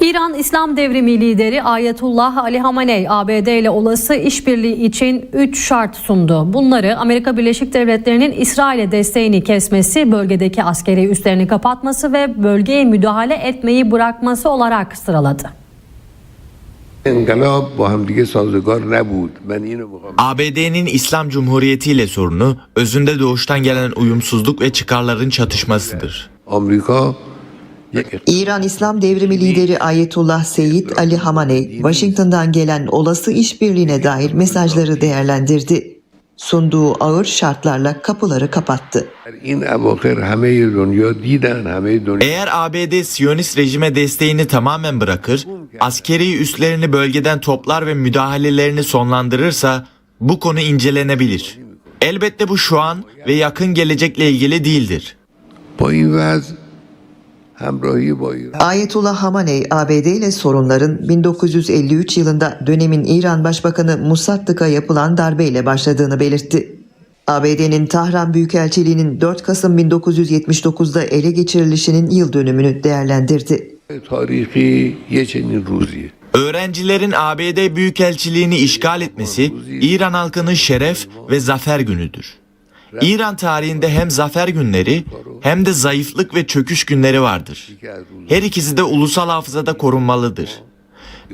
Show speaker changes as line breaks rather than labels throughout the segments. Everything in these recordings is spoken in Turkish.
İran İslam Devrimi lideri Ayetullah Ali Hamaney ABD ile olası işbirliği için 3 şart sundu. Bunları Amerika Birleşik Devletleri'nin İsrail'e desteğini kesmesi, bölgedeki askeri üslerini kapatması ve bölgeye müdahale etmeyi bırakması olarak sıraladı.
ABD'nin İslam Cumhuriyeti ile sorunu özünde doğuştan gelen uyumsuzluk ve çıkarların çatışmasıdır.
Amerika
İran İslam Devrimi lideri Ayetullah Seyyid Ali Hamaney, Washington'dan gelen olası işbirliğine dair mesajları değerlendirdi. Sunduğu ağır şartlarla kapıları kapattı.
Eğer ABD Siyonist rejime desteğini tamamen bırakır, askeri üslerini bölgeden toplar ve müdahalelerini sonlandırırsa bu konu incelenebilir. Elbette bu şu an ve yakın gelecekle ilgili değildir.
Bu invaz
Ayetullah Hamaney ABD ile sorunların 1953 yılında dönemin İran Başbakanı Musaddık'a yapılan darbeyle başladığını belirtti. ABD'nin Tahran Büyükelçiliği'nin 4 Kasım 1979'da ele geçirilişinin yıl dönümünü değerlendirdi.
E, Tarihi geçenin ruziye.
Öğrencilerin ABD Büyükelçiliğini işgal etmesi İran halkının şeref ve zafer günüdür. İran tarihinde hem zafer günleri hem de zayıflık ve çöküş günleri vardır. Her ikisi de ulusal hafızada korunmalıdır.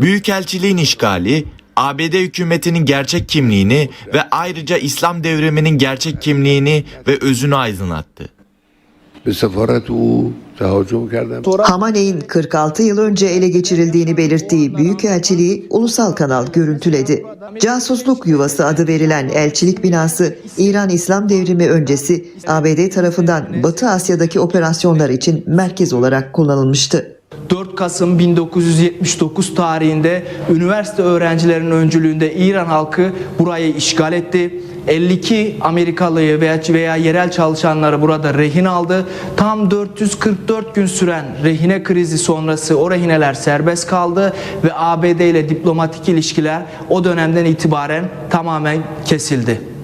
Büyükelçiliğin işgali ABD hükümetinin gerçek kimliğini ve ayrıca İslam devriminin gerçek kimliğini ve özünü aydınlattı.
Hamane'in 46 yıl önce ele geçirildiğini belirttiği Büyükelçiliği ulusal kanal görüntüledi. Casusluk yuvası adı verilen elçilik binası İran İslam devrimi öncesi ABD tarafından Batı Asya'daki operasyonlar için merkez olarak kullanılmıştı.
4 Kasım 1979 tarihinde üniversite öğrencilerinin öncülüğünde İran halkı burayı işgal etti. 52 Amerikalıyı veya, veya yerel çalışanları burada rehin aldı. Tam 444 gün süren rehine krizi sonrası o rehineler serbest kaldı ve ABD ile diplomatik ilişkiler o dönemden itibaren tamamen kesildi.